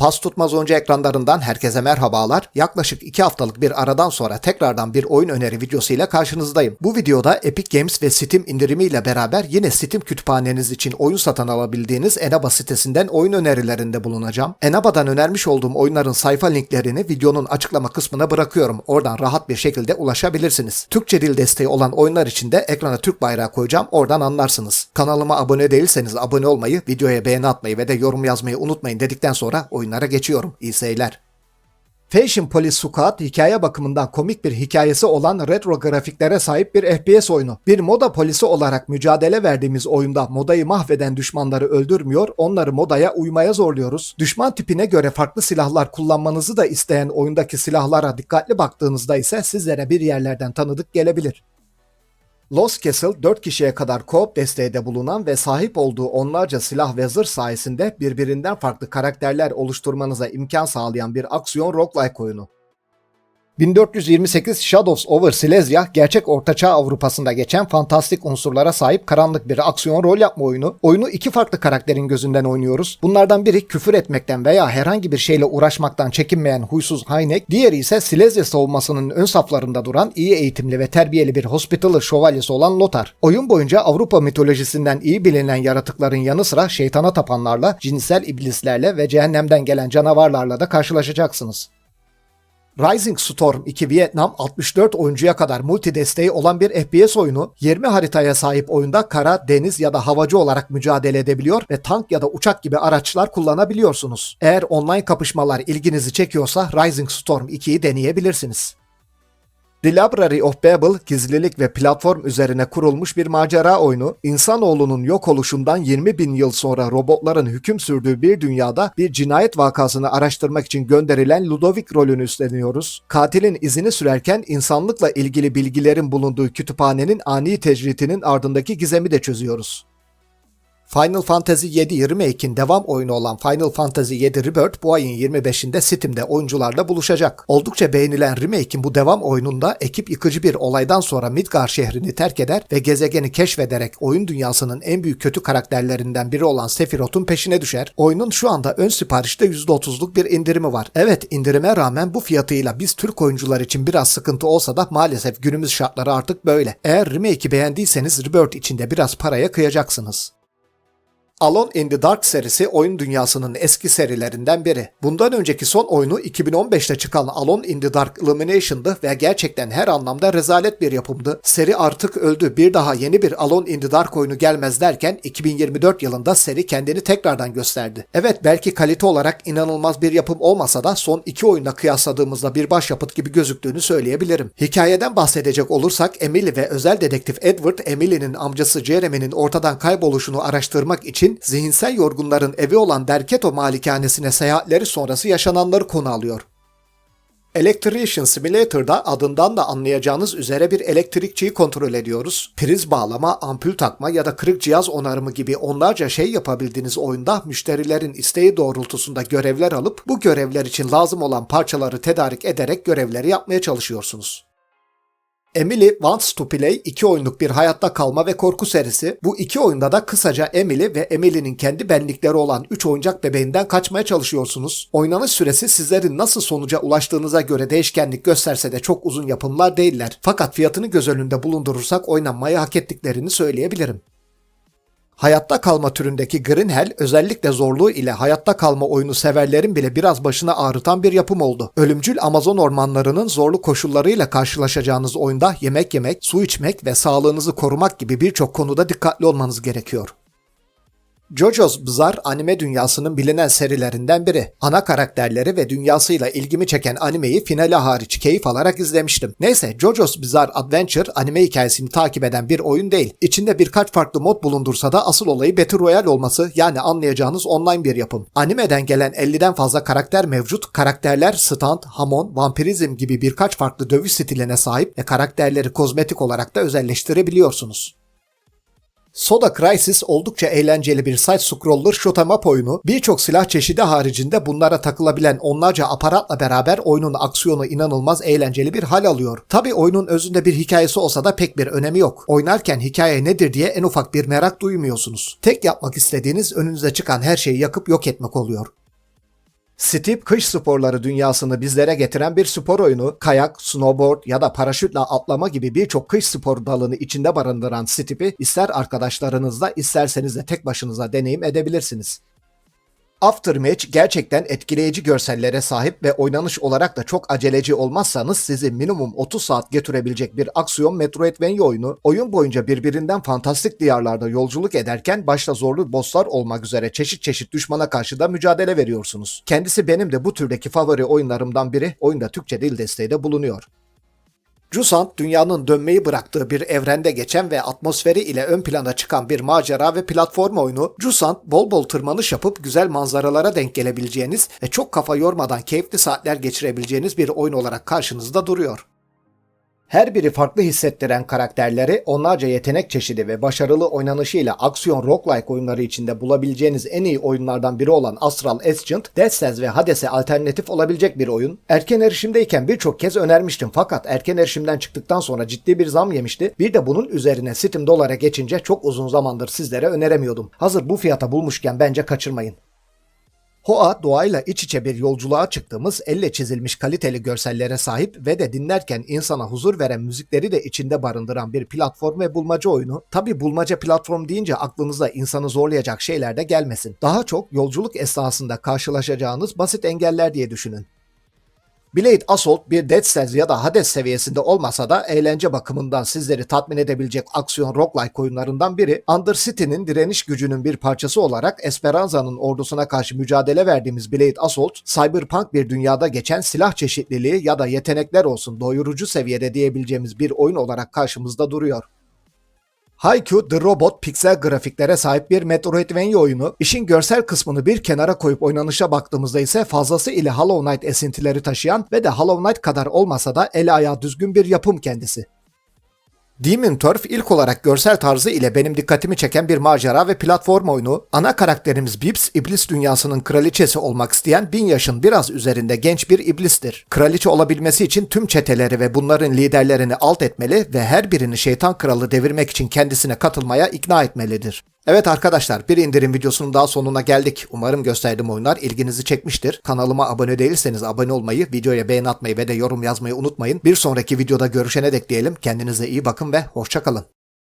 Pas tutmaz önce ekranlarından herkese merhabalar. Yaklaşık 2 haftalık bir aradan sonra tekrardan bir oyun öneri videosu ile karşınızdayım. Bu videoda Epic Games ve Steam indirimiyle beraber yine Steam kütüphaneniz için oyun satın alabildiğiniz Enaba sitesinden oyun önerilerinde bulunacağım. Enaba'dan önermiş olduğum oyunların sayfa linklerini videonun açıklama kısmına bırakıyorum. Oradan rahat bir şekilde ulaşabilirsiniz. Türkçe dil desteği olan oyunlar için de ekrana Türk bayrağı koyacağım. Oradan anlarsınız. Kanalıma abone değilseniz abone olmayı, videoya beğeni atmayı ve de yorum yazmayı unutmayın dedikten sonra oyunlara geçiyorum. İyi. Fashion Police Squad hikaye bakımından komik bir hikayesi olan retro grafiklere sahip bir FPS oyunu. Bir moda polisi olarak mücadele verdiğimiz oyunda modayı mahveden düşmanları öldürmüyor, onları modaya uymaya zorluyoruz. Düşman tipine göre farklı silahlar kullanmanızı da isteyen oyundaki silahlara dikkatli baktığınızda ise sizlere bir yerlerden tanıdık gelebilir. Lost Castle 4 kişiye kadar co-op desteği de bulunan ve sahip olduğu onlarca silah ve zırh sayesinde birbirinden farklı karakterler oluşturmanıza imkan sağlayan bir aksiyon roguelike oyunu. 1428 Shadows over Silesia, gerçek ortaçağ Avrupa'sında geçen fantastik unsurlara sahip karanlık bir aksiyon rol yapma oyunu. Oyunu iki farklı karakterin gözünden oynuyoruz. Bunlardan biri küfür etmekten veya herhangi bir şeyle uğraşmaktan çekinmeyen huysuz Haynek, diğeri ise Silesia savunmasının ön saflarında duran iyi eğitimli ve terbiyeli bir Hospitaller şövalyesi olan Lothar. Oyun boyunca Avrupa mitolojisinden iyi bilinen yaratıkların yanı sıra şeytana tapanlarla, cinsel iblislerle ve cehennemden gelen canavarlarla da karşılaşacaksınız. Rising Storm 2 Vietnam 64 oyuncuya kadar multi desteği olan bir FPS oyunu 20 haritaya sahip oyunda kara, deniz ya da havacı olarak mücadele edebiliyor ve tank ya da uçak gibi araçlar kullanabiliyorsunuz. Eğer online kapışmalar ilginizi çekiyorsa Rising Storm 2'yi deneyebilirsiniz. The Library of Babel, gizlilik ve platform üzerine kurulmuş bir macera oyunu, insanoğlunun yok oluşundan 20 bin yıl sonra robotların hüküm sürdüğü bir dünyada bir cinayet vakasını araştırmak için gönderilen Ludovic rolünü üstleniyoruz. Katilin izini sürerken insanlıkla ilgili bilgilerin bulunduğu kütüphanenin ani tecritinin ardındaki gizemi de çözüyoruz. Final Fantasy VII Remake'in devam oyunu olan Final Fantasy VII Rebirth bu ayın 25'inde Steam'de oyuncularla buluşacak. Oldukça beğenilen Remake'in bu devam oyununda ekip yıkıcı bir olaydan sonra Midgar şehrini terk eder ve gezegeni keşfederek oyun dünyasının en büyük kötü karakterlerinden biri olan Sephiroth'un peşine düşer. Oyunun şu anda ön siparişte %30'luk bir indirimi var. Evet indirime rağmen bu fiyatıyla biz Türk oyuncular için biraz sıkıntı olsa da maalesef günümüz şartları artık böyle. Eğer Remake'i beğendiyseniz Rebirth içinde biraz paraya kıyacaksınız. Alone in the Dark serisi oyun dünyasının eski serilerinden biri. Bundan önceki son oyunu 2015'te çıkan Alone in the Dark Illumination'dı ve gerçekten her anlamda rezalet bir yapımdı. Seri artık öldü. Bir daha yeni bir Alone in the Dark oyunu gelmez derken 2024 yılında seri kendini tekrardan gösterdi. Evet belki kalite olarak inanılmaz bir yapım olmasa da son iki oyunla kıyasladığımızda bir başyapıt gibi gözüktüğünü söyleyebilirim. Hikayeden bahsedecek olursak Emily ve özel dedektif Edward Emily'nin amcası Jeremy'nin ortadan kayboluşunu araştırmak için zihinsel yorgunların evi olan Derketo malikanesine seyahatleri sonrası yaşananları konu alıyor. Electrician Simulator'da adından da anlayacağınız üzere bir elektrikçiyi kontrol ediyoruz. Priz bağlama, ampul takma ya da kırık cihaz onarımı gibi onlarca şey yapabildiğiniz oyunda müşterilerin isteği doğrultusunda görevler alıp bu görevler için lazım olan parçaları tedarik ederek görevleri yapmaya çalışıyorsunuz. Emily Wants to Play iki oyunluk bir hayatta kalma ve korku serisi. Bu iki oyunda da kısaca Emily ve Emily'nin kendi benlikleri olan 3 oyuncak bebeğinden kaçmaya çalışıyorsunuz. Oynanış süresi sizlerin nasıl sonuca ulaştığınıza göre değişkenlik gösterse de çok uzun yapımlar değiller. Fakat fiyatını göz önünde bulundurursak oynanmayı hak ettiklerini söyleyebilirim. Hayatta kalma türündeki Green Hell özellikle zorluğu ile hayatta kalma oyunu severlerin bile biraz başına ağrıtan bir yapım oldu. Ölümcül Amazon ormanlarının zorlu koşullarıyla karşılaşacağınız oyunda yemek yemek, su içmek ve sağlığınızı korumak gibi birçok konuda dikkatli olmanız gerekiyor. JoJo's Bizarre anime dünyasının bilinen serilerinden biri. Ana karakterleri ve dünyasıyla ilgimi çeken animeyi finale hariç keyif alarak izlemiştim. Neyse JoJo's Bizarre Adventure anime hikayesini takip eden bir oyun değil. İçinde birkaç farklı mod bulundursa da asıl olayı Battle Royale olması yani anlayacağınız online bir yapım. Animeden gelen 50'den fazla karakter mevcut. Karakterler stand, hamon, vampirizm gibi birkaç farklı dövüş stiline sahip ve karakterleri kozmetik olarak da özelleştirebiliyorsunuz. Soda Crisis oldukça eğlenceli bir side-scroller shoot 'em up oyunu. Birçok silah çeşidi haricinde bunlara takılabilen onlarca aparatla beraber oyunun aksiyonu inanılmaz eğlenceli bir hal alıyor. Tabi oyunun özünde bir hikayesi olsa da pek bir önemi yok. Oynarken hikaye nedir diye en ufak bir merak duymuyorsunuz. Tek yapmak istediğiniz önünüze çıkan her şeyi yakıp yok etmek oluyor. Steep kış sporları dünyasını bizlere getiren bir spor oyunu, kayak, snowboard ya da paraşütle atlama gibi birçok kış spor dalını içinde barındıran Steep'i ister arkadaşlarınızla isterseniz de tek başınıza deneyim edebilirsiniz. Aftermatch gerçekten etkileyici görsellere sahip ve oynanış olarak da çok aceleci olmazsanız sizi minimum 30 saat götürebilecek bir aksiyon Metroidvania oyunu, oyun boyunca birbirinden fantastik diyarlarda yolculuk ederken başta zorlu bosslar olmak üzere çeşit çeşit düşmana karşı da mücadele veriyorsunuz. Kendisi benim de bu türdeki favori oyunlarımdan biri, oyunda Türkçe dil desteği de bulunuyor. Jusant dünyanın dönmeyi bıraktığı bir evrende geçen ve atmosferi ile ön plana çıkan bir macera ve platform oyunu. Jusant bol bol tırmanış yapıp güzel manzaralara denk gelebileceğiniz ve çok kafa yormadan keyifli saatler geçirebileceğiniz bir oyun olarak karşınızda duruyor. Her biri farklı hissettiren karakterleri, onlarca yetenek çeşidi ve başarılı oynanışıyla aksiyon roguelike oyunları içinde bulabileceğiniz en iyi oyunlardan biri olan Astral Ascent, Dead Cells ve Hades'e alternatif olabilecek bir oyun. Erken erişimdeyken birçok kez önermiştim fakat erken erişimden çıktıktan sonra ciddi bir zam yemişti. Bir de bunun üzerine Steam dolara geçince çok uzun zamandır sizlere öneremiyordum. Hazır bu fiyata bulmuşken bence kaçırmayın. Hoa doğayla iç içe bir yolculuğa çıktığımız elle çizilmiş kaliteli görsellere sahip ve de dinlerken insana huzur veren müzikleri de içinde barındıran bir platform ve bulmaca oyunu. Tabi bulmaca platform deyince aklınıza insanı zorlayacak şeyler de gelmesin. Daha çok yolculuk esnasında karşılaşacağınız basit engeller diye düşünün. Blade Assault bir Dead Cells ya da Hades seviyesinde olmasa da eğlence bakımından sizleri tatmin edebilecek aksiyon roguelike oyunlarından biri. Undercity'nin direniş gücünün bir parçası olarak Esperanza'nın ordusuna karşı mücadele verdiğimiz Blade Assault, cyberpunk bir dünyada geçen silah çeşitliliği ya da yetenekler olsun doyurucu seviyede diyebileceğimiz bir oyun olarak karşımızda duruyor. Haikyuu The Robot piksel grafiklere sahip bir Metroidvania oyunu. İşin görsel kısmını bir kenara koyup oynanışa baktığımızda ise fazlası ile Hollow Knight esintileri taşıyan ve de Hollow Knight kadar olmasa da el ayağı düzgün bir yapım kendisi. Demon Turf ilk olarak görsel tarzı ile benim dikkatimi çeken bir macera ve platform oyunu. Ana karakterimiz Bibbs, iblis dünyasının kraliçesi olmak isteyen bin yaşın biraz üzerinde genç bir iblistir. Kraliçe olabilmesi için tüm çeteleri ve bunların liderlerini alt etmeli ve her birini şeytan kralı devirmek için kendisine katılmaya ikna etmelidir. Evet arkadaşlar bir indirim videosunun daha sonuna geldik. Umarım gösterdiğim oyunlar ilginizi çekmiştir. Kanalıma abone değilseniz abone olmayı, videoya beğen atmayı ve de yorum yazmayı unutmayın. Bir sonraki videoda görüşene dek diyelim. Kendinize iyi bakın ve hoşçakalın.